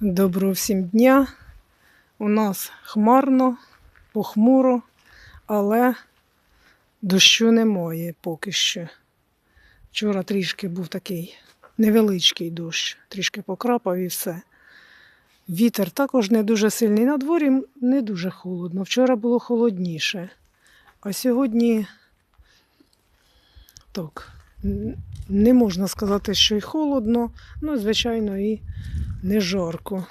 Доброго всім дня. У нас хмарно, похмуро, але дощу немає поки що. Вчора трішки був такий невеличкий дощ, трішки покрапав і все. Вітер також не дуже сильний. На дворі не дуже холодно. Вчора було холодніше. А сьогодні так, не можна сказати, що й холодно, ну, звичайно, і не жарко.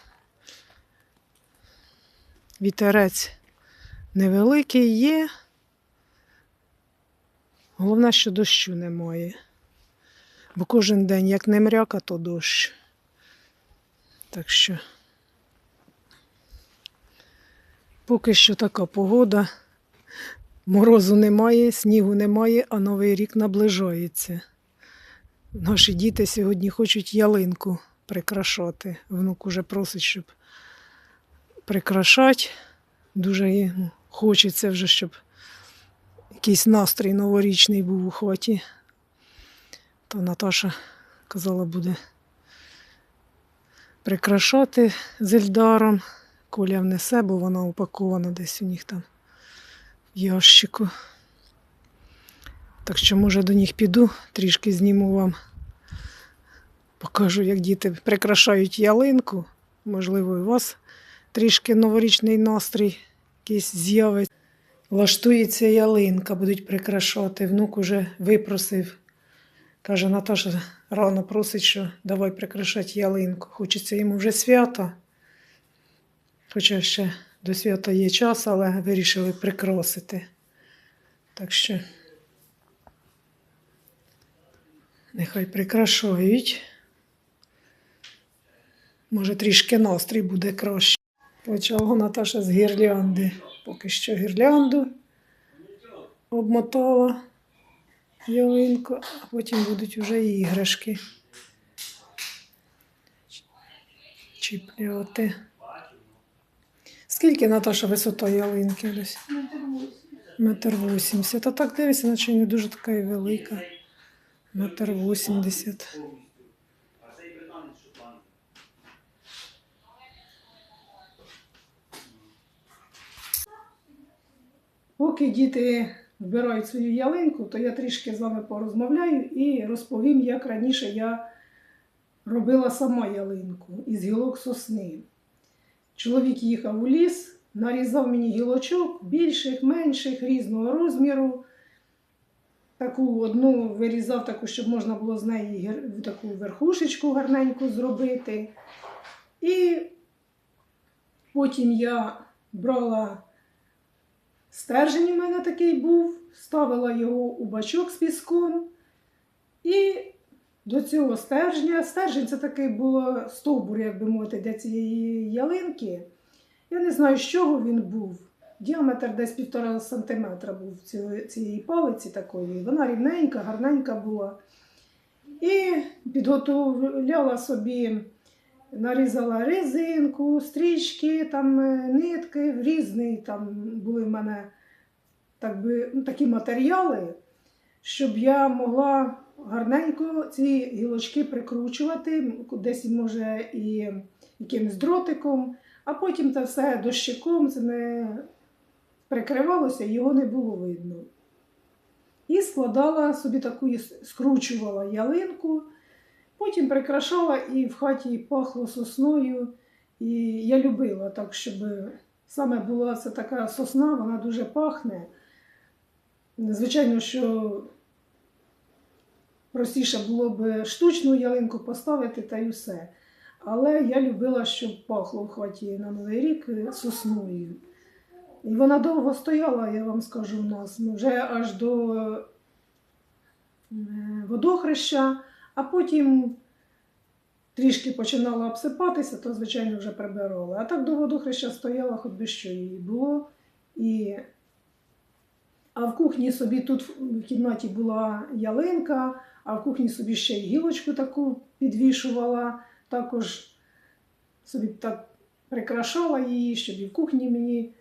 Вітерець невеликий є. Головне, що дощу немає. Бо кожен день, як не мряка, то дощ. Так що поки що така погода. Морозу немає, снігу немає, а Новий рік наближається. Наші діти сьогодні хочуть ялинку прикрашати. Внук уже просить, щоб прикрашати. Дуже йому хочеться вже, щоб якийсь настрій новорічний був у хаті. То Наташа казала, буде прикрашати з Ельдаром. Коля внесе, бо вона упакована десь у них там в ящику. Так що, може, до них піду, трішки зніму вам. Покажу, як діти прикрашають ялинку. Можливо, у вас трішки новорічний настрій якийсь з'явиться. Влаштується ялинка, будуть прикрашати. Внук уже випросив. Каже, Наташа рано просить, що давай прикрашати ялинку. Хочеться йому вже свята. Хоча ще до свята є час, але вирішили прикрасити. Так що нехай прикрашають. Може, трішки настрій буде краще. Почала Наташа з гірлянди. Поки що гірлянду обмотала ялинку, а потім будуть вже іграшки. Чіпляти. Скільки Наташа висота ялинки десь? Метр вісімдесят. А так дивися, наче не дуже така і велика. Метр вісімдесят. Поки діти вбирають свою ялинку, то я трішки з вами порозмовляю і розповім, як раніше я робила сама ялинку із гілок сосни. Чоловік їхав у ліс, нарізав мені гілочок більших, менших, різного розміру. Таку одну вирізав, таку, щоб можна було з неї таку верхушечку гарненьку зробити. І потім я брала стержень, у мене такий був, ставила його у бачок з піском. І до цього стержня, стержень це такий було стовбур, як би мовити, для цієї ялинки. Я не знаю, з чого він був. Діаметр десь півтора сантиметра був цієї, палиці такої. Вона рівненька, гарненька була. І підготовляла собі, нарізала резинку, стрічки, там, е, нитки, різні там були в мене так би, ну, такі матеріали, щоб я могла гарненько ці гілочки прикручувати, десь може і якимось дротиком, а потім це все дощиком це не прикривалося, його не було видно. І складала собі таку, скручувала ялинку, потім прикрашала і в хаті пахло сосною. І я любила так, щоб саме була це така сосна, вона дуже пахне. Звичайно, що простіше було б штучну ялинку поставити та й усе. Але я любила, щоб пахло в хаті на Новий рік сосною. І вона довго стояла, я вам скажу, у нас вже аж до е, водохреща, а потім трішки починала обсипатися, то, звичайно, вже прибирала. А так до водохреща стояла, хоч би що її було. І... А в кухні собі тут в кімнаті була ялинка, а в кухні собі ще й гілочку таку підвішувала. Також собі так прикрашала її, щоб і в кухні мені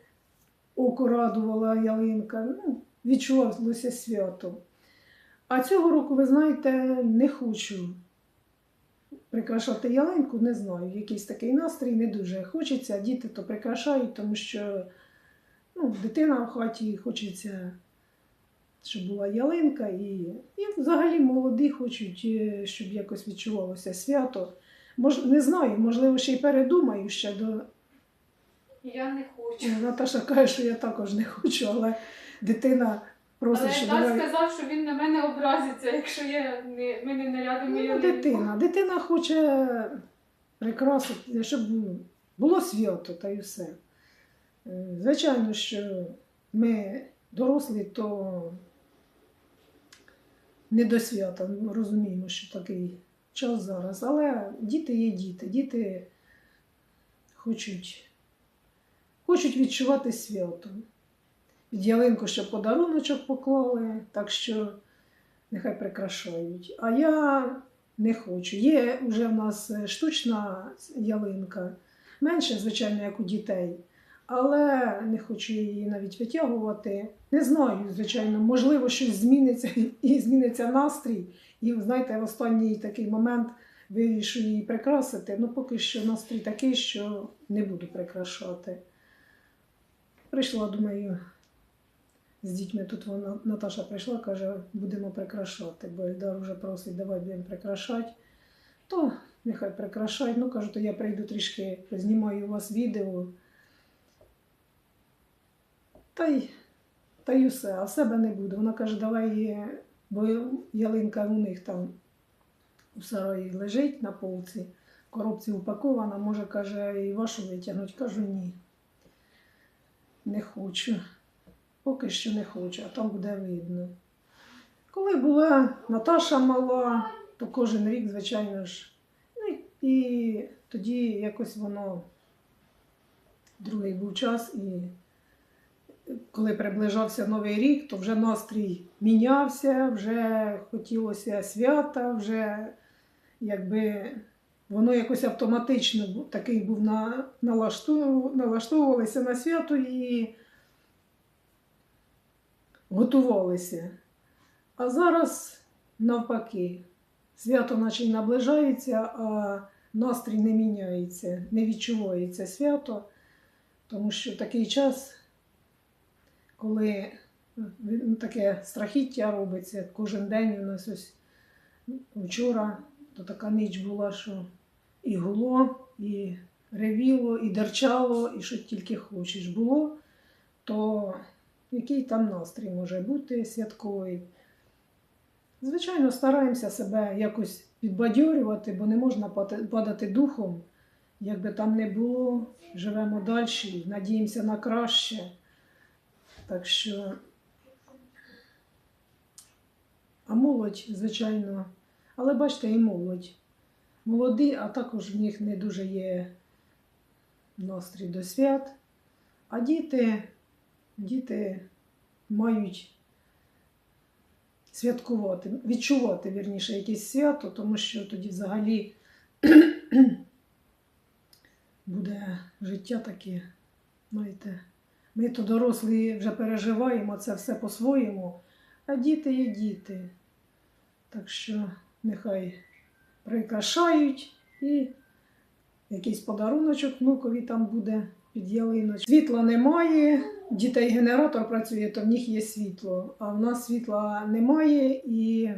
око радувала ялинка. Ну, відчувалося свято. А цього року, ви знаєте, не хочу прикрашати ялинку, не знаю. Якийсь такий настрій не дуже хочеться. Діти то прикрашають, тому що ну, дитина в хаті хочеться, щоб була ялинка, і, і взагалі молоді хочуть, е, щоб якось відчувалося свято. Мож, не знаю, можливо, ще й передумаю ще до. Я не хочу. Наташа каже, що я також не хочу, але дитина просить, Але що тат давай. сказав, що він на мене образиться, якщо я не, ми не нарядимо Ну, ялинку. дитина. Дитина хоче прикрасити, щоб було свято та й все. Е, Звичайно, що ми дорослі, то не до свята. Ми розуміємо, що такий час зараз. Але діти є діти. Діти хочуть, хочуть відчувати свято. Під ялинку ще подаруночок поклали, так що нехай прикрашають. А я не хочу. Є вже в нас е, штучна ялинка, менше, звичайно, як у дітей, але не хочу її навіть витягувати. Не знаю, звичайно, можливо, щось зміниться і зміниться настрій. І знаєте, в останній такий момент вирішу її прикрасити. Ну, поки що настрій такий, що не буду прикрашати. Прийшла, думаю, з дітьми тут вона Наташа прийшла, каже, будемо прикрашати, бо Ельдар вже просить, давай будемо прикрашати. То нехай прикрашають. Ну, кажу, то я прийду трішки, знімаю у вас відео. Та й, та й усе, а себе не буду. Вона каже, давай, бо ялинка у них там у сараї лежить на полці, в коробці упакована, може, каже, і вашу витягнуть. Кажу, ні. Не хочу. Поки що не хочу, а там буде видно. Коли була Наташа мала, то кожен рік, звичайно ж. Ну, і тоді якось воно другий був час, і коли приближався Новий рік, то вже настрій мінявся, вже хотілося свята, вже якби воно якось автоматично такий був на, налашту, налаштовувалися на свято і готувалися. А зараз навпаки, свято наче й наближається, а настрій не міняється, не відчувається свято, тому що такий час, коли ну, таке страхіття робиться кожен день у нас ось вчора, то така ніч була, що і гуло, і ревіло, і дерчало, і що тільки хочеш було, то який там настрій може бути святковий. Звичайно, стараємося себе якось підбадьорювати, бо не можна падати духом. Як би там не було, живемо далі, надіємося на краще. Так що, а молодь, звичайно, але бачите, і молодь. Молоді, а також в них не дуже є настрій до свят. А діти, діти мають святкувати, відчувати вірніше якесь свято, тому що тоді взагалі буде життя таке, знаєте. Ми то дорослі вже переживаємо це все по-своєму, а діти є діти. Так що нехай прикрашають і якийсь подаруночок внукові там буде під ялиночку. Світла немає, дітей генератор працює, то в них є світло, а в нас світла немає і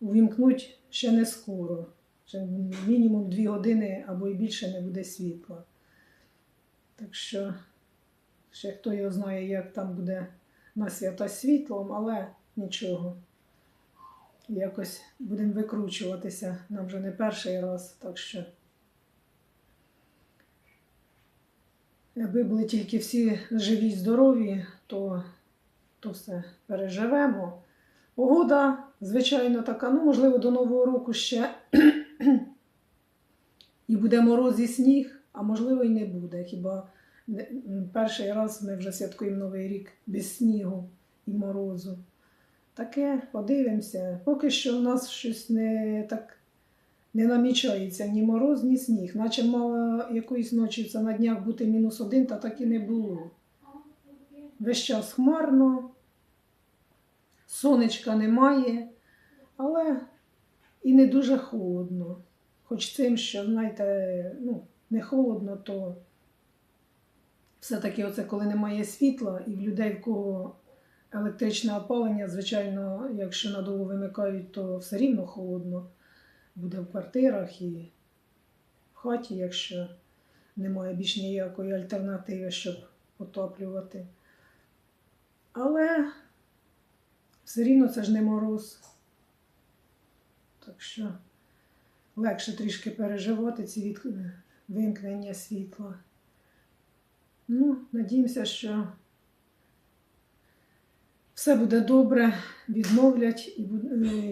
увімкнуть ще не скоро. Ще мінімум дві години або і більше не буде світла. Так що ще хто його знає, як там буде на свята світлом, але нічого. Якось будемо викручуватися. Нам вже не перший раз, так що. Якби були тільки всі живі здорові, то, то все переживемо. Погода, звичайно, така, ну, можливо, до Нового року ще і буде мороз і сніг, а можливо, і не буде. Хіба перший раз ми вже святкуємо Новий рік без снігу і морозу. Таке, подивимося. Поки що в нас щось не так не намічається ні мороз, ні сніг. Наче мало якоїсь ночі це на днях бути мінус один, та так і не було. Весь час хмарно, сонечка немає, але і не дуже холодно. хоч цим, що, знаєте, ну, не холодно, то все-таки оце коли немає світла, і в людей, в кого електричне опалення, звичайно, якщо надовго вимикають, то все рівно холодно буде в квартирах і в хаті, якщо немає більш ніякої альтернативи, щоб отоплювати. Але все рівно це ж не мороз. Так що легше трішки переживати ці від... вимкнення світла. Ну, надіємося, що все буде добре, відновлять, і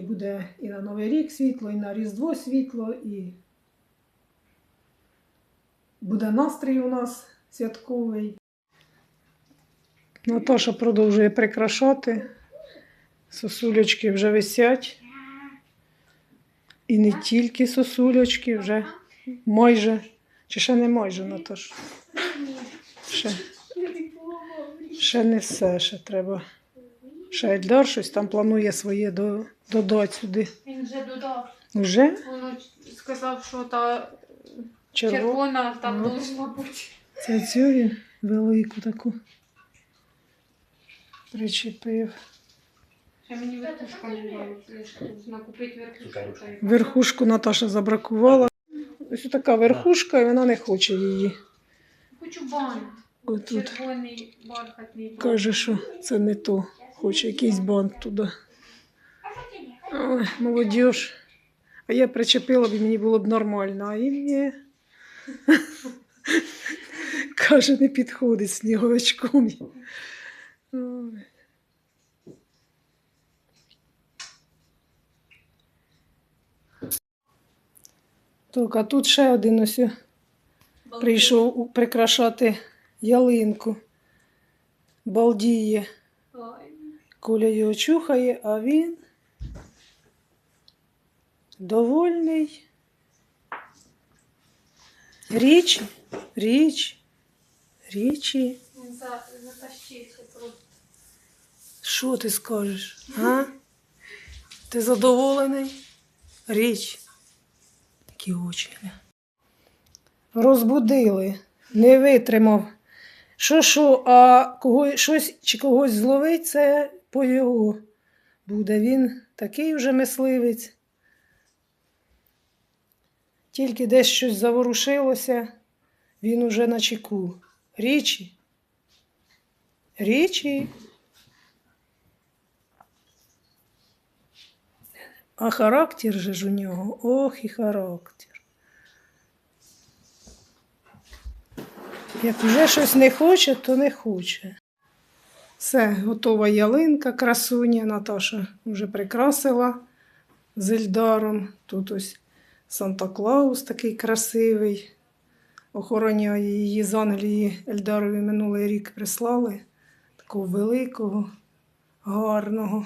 буде і на Новий рік світло, і на Різдво світло, і буде настрій у нас святковий. Наташа продовжує прикрашати. Сосулечки вже висять. І не тільки сосулечки, вже майже. Чи ще не майже, Наташ? Ще, ще не все, ще треба. Ще Ельдар щось там планує своє до, додати сюди. Він вже додав. Вже Воно сказав, що та червоно. червона там Ну. должна бути. Це цю він велику таку причепив. Ще мені не верхушку. та й- Верхушку Наташа забракувала. Ось така верхушка, і вона не хоче її. Хочу бант. Отут. Червоний бархатний бант. Каже, що це не то. Хоче якийсь бант туди. Молодіж. А я причепила б і мені було б нормально, а їм ні. Каже, не підходить сніговичком. Так, а тут ще один ось прийшов прикрашати ялинку. Балдіє. Коля його чухає, а він довольний. Річі, річ, річі. Він за, затащився просто. Що ти скажеш? А? Ти задоволений? Річ. Які очі. Розбудили, не витримав. Що, що, а кого, щось чи когось зловить, це по його буде. Він такий вже мисливець. Тільки десь щось заворушилося, він уже на чеку. Річі. Річі. А характер же ж у нього, ох і характер. Як вже щось не хоче, то не хоче. Все, готова ялинка, красуня. Наташа вже прикрасила з Ельдаром. Тут ось Санта-Клаус такий красивий. Охороняє її з Англії Ельдарові минулий рік прислали. Такого великого, гарного.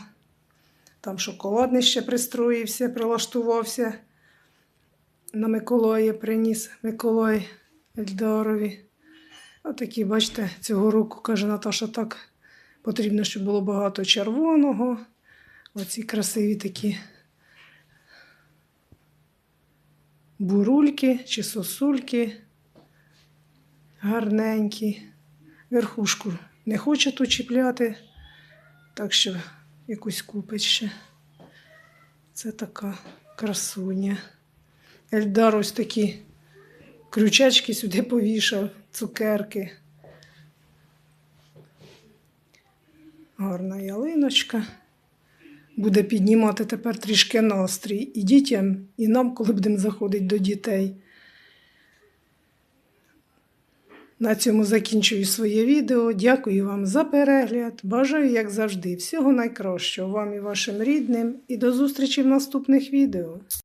Там шоколадний ще пристроївся, прилаштувався. На Миколая приніс Миколай Ельдарові. Отакі, бачите, цього року, каже Наташа, так потрібно, щоб було багато червоного. Оці красиві такі бурульки чи сосульки. Гарненькі. Верхушку не хоче тут чіпляти, так що якусь купить ще. Це така красуня. Ельдар ось такі крючечки сюди повішав, цукерки. Гарна ялиночка. Буде піднімати тепер трішки настрій і дітям, і нам, коли будемо заходити до дітей. На цьому закінчую своє відео. Дякую вам за перегляд. Бажаю, як завжди, всього найкращого вам і вашим рідним. І до зустрічі в наступних відео.